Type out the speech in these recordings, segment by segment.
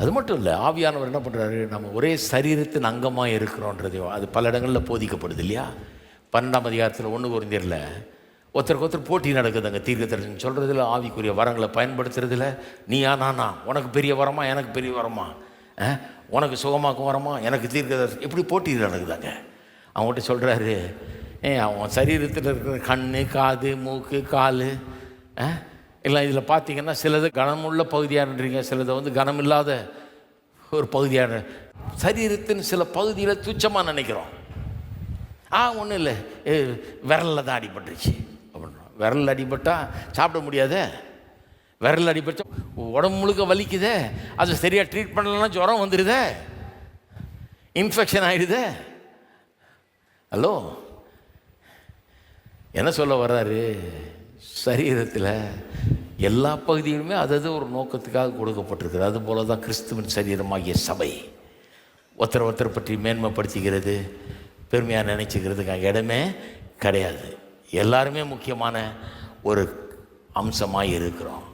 அது மட்டும் இல்லை ஆவியானவர் என்ன பண்ணுறாரு நம்ம ஒரே சரீரத்தின் அங்கமாக இருக்கிறோன்றதையும் அது பல இடங்களில் போதிக்கப்படுது இல்லையா? பன்னெண்டாம் அதிகாரத்தில் ஒன்று குறைந்திரல ஒருத்தருக்கு ஒருத்தர் போட்டி நடக்குது அங்கே தீர்க்க தரிசனம் சொல்கிறதுல ஆவிக்குரிய வரங்களை பயன்படுத்துறதுல நீயா நானா? உனக்கு பெரிய வரமா எனக்கு பெரிய வரமா? உனக்கு சுகமாக்கும் வரமா? எனக்கு தீர்க்க தரிசனம் இப்படி போட்டி நடக்குதாங்க. அவங்ககிட்ட சொல்கிறாரு ஏ அவன் சரீரத்தில் இருக்கிற கண் காது மூக்கு கால் எல்லாம் இதில் பார்த்தீங்கன்னா சிலது கனமுள்ள பகுதியான்றீங்க சிலதை வந்து கனமில்லாத ஒரு பகுதியான சரீரத்தின் சில பகுதியில் துச்சமாக நினைக்கிறோம். ஆ ஒன்றும் இல்லை. விரலில் தான் அடிபட்டுருச்சு. அப்படின்றோம் விரலில் அடிபட்டால் சாப்பிட முடியாதே? விரல் அடிபட்டு உடம்பு முழுக்க வலிக்குதே? அது சரியாக ட்ரீட் பண்ணலன்னா ஜுரம் வந்துடுதே இன்ஃபெக்ஷன் ஆயிடுதே? ஹலோ என்ன சொல்ல வர்றாரு? சரீரத்தில் எல்லா பகுதியிலுமே அதது ஒரு நோக்கத்துக்காக கொடுக்கப்பட்டிருக்குது அதுபோல தான் கிறிஸ்துவின் சரீரமாகிய சபை. ஒருத்தர் ஒருத்தர் பற்றி மேன்மைப்படுத்திக்கிறது பெருமையாக நினைச்சுக்கிறதுக்காக இடமே கிடையாது. எல்லாருமே முக்கியமான ஒரு அம்சமாக இருக்கிறோம்.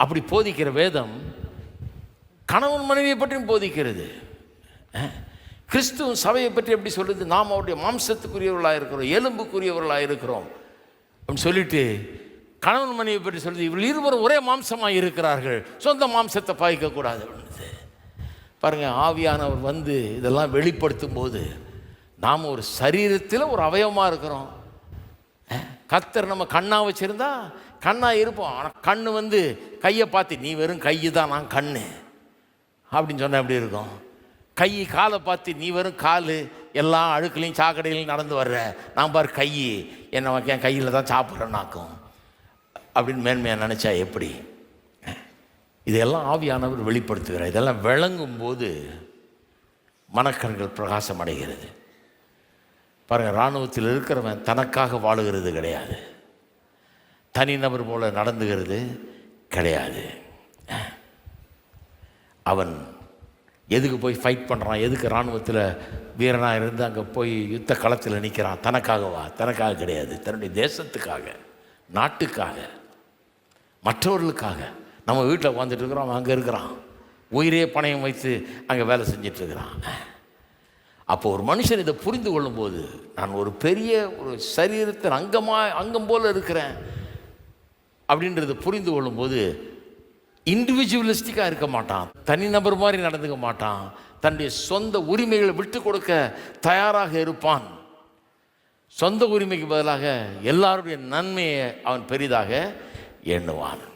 அப்படி போதிக்கிற வேதம் கணவன் மனைவியை பற்றியும் போதிக்கிறது. கிறிஸ்துவ சபையை பற்றி எப்படி சொல்லுது? நாம் அவருடைய மாம்சத்துக்குரியவர்களாக இருக்கிறோம் எலும்புக்குரியவர்களாக இருக்கிறோம் அப்படின்னு சொல்லிட்டு கணவன் மனைவி பற்றி சொல்லுது இவர்கள் இருவரும் ஒரே மாம்சமாக இருக்கிறார்கள். சொந்த மாம்சத்தை பாய்க்கக்கூடாது அப்படின்னுது. பாருங்கள் ஆவியானவர் வந்து இதெல்லாம் வெளிப்படுத்தும் போது நாம் ஒரு சரீரத்தில் ஒரு அவயவமாக இருக்கிறோம். கத்தர் நம்ம கண்ணாக வச்சுருந்தா கண்ணாக இருப்போம். ஆனால் கண் வந்து கையை பார்த்து நீ வெறும் கை தான் நான் கண் அப்படின்னு சொன்னால் எப்படி இருக்கும்? கை காலை பார்த்து நீ வெறும் கால். எல்லா அழுக்குலையும் சாக்கடையிலையும் நடந்து வர்ற நான் பார் கை என்ன என் கையில் தான் சாப்பிட்றேன்னாக்கும். அப்படின்னு மேன்மையாக நினச்சா எப்படி? இதெல்லாம் ஆவியானவர் வெளிப்படுத்துகிறார். இதெல்லாம் விளங்கும் போது மனக்கண்கள் பிரகாசம் அடைகிறது. பாருங்கள் இராணுவத்தில் இருக்கிறவன் தனக்காக வாழுகிறது கிடையாது. தனிநபர் போல நடந்துகிறது கிடையாது. அவன் எதுக்கு போய் ஃபைட் பண்ணுறான் எதுக்கு இராணுவத்தில் வீரனாக இருந்து அங்கே போய் யுத்த களத்தில் நிற்கிறான் தனக்காகவா? தனக்காக கிடையாது. தன்னுடைய தேசத்துக்காக நாட்டுக்காக மற்றவர்களுக்காக. நம்ம வீட்டில் உட்காந்துட்டு இருக்கிறோம் அவன் அங்கே இருக்கிறான். உயிரே பணயம் வைத்து அங்கே வேலை செஞ்சிட்ருக்கிறான் அப்போ ஒரு மனுஷன் இதை புரிந்து கொள்ளும்போது நான் ஒரு பெரிய ஒரு சரீரத்தின் அங்கமாக அங்கம் போல் இருக்கிறேன் அப்படின்றத புரிந்து கொள்ளும்போது இண்டிவிஜுவலிஸ்டிக்காக இருக்க மாட்டான். தனிநபர் மாதிரி நடந்துக்க மாட்டான். தன்னுடைய சொந்த உரிமைகளை விட்டு கொடுக்க தயாராக இருப்பான். சொந்த உரிமைக்கு பதிலாக எல்லாருடைய நன்மையை அவன் பெரிதாக எண்ணுவான்.